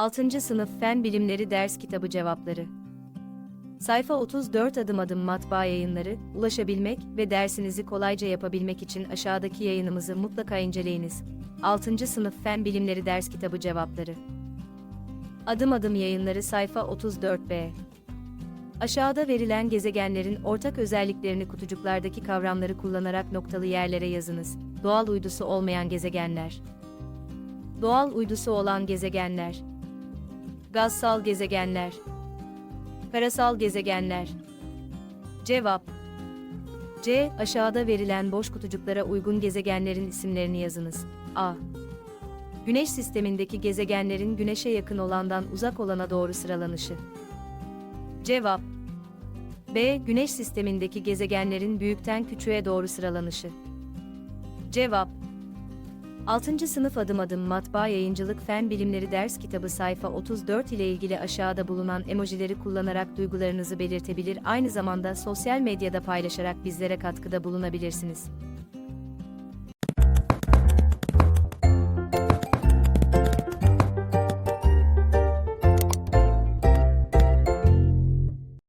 6. Sınıf Fen Bilimleri Ders Kitabı Cevapları Sayfa 34 Adım Adım Matbaa Yayınları, ulaşabilmek ve dersinizi kolayca yapabilmek için aşağıdaki yayınımızı mutlaka inceleyiniz. 6. Sınıf Fen Bilimleri Ders Kitabı Cevapları Adım Adım Yayınları Sayfa 34b Aşağıda verilen gezegenlerin ortak özelliklerini kutucuklardaki kavramları kullanarak noktalı yerlere yazınız. Doğal uydusu olmayan gezegenler. Doğal uydusu olan gezegenler. Gazsal gezegenler. Karasal gezegenler. Cevap C. Aşağıda verilen boş kutucuklara uygun gezegenlerin isimlerini yazınız. A. Güneş sistemindeki gezegenlerin Güneş'e yakın olandan uzak olana doğru sıralanışı. Cevap B. Güneş sistemindeki gezegenlerin büyükten küçüğe doğru sıralanışı. Cevap 6. Sınıf Adım Adım Matbaa Yayıncılık Fen Bilimleri Ders Kitabı sayfa 34 ile ilgili aşağıda bulunan emojileri kullanarak duygularınızı belirtebilir aynı zamanda sosyal medyada paylaşarak bizlere katkıda bulunabilirsiniz.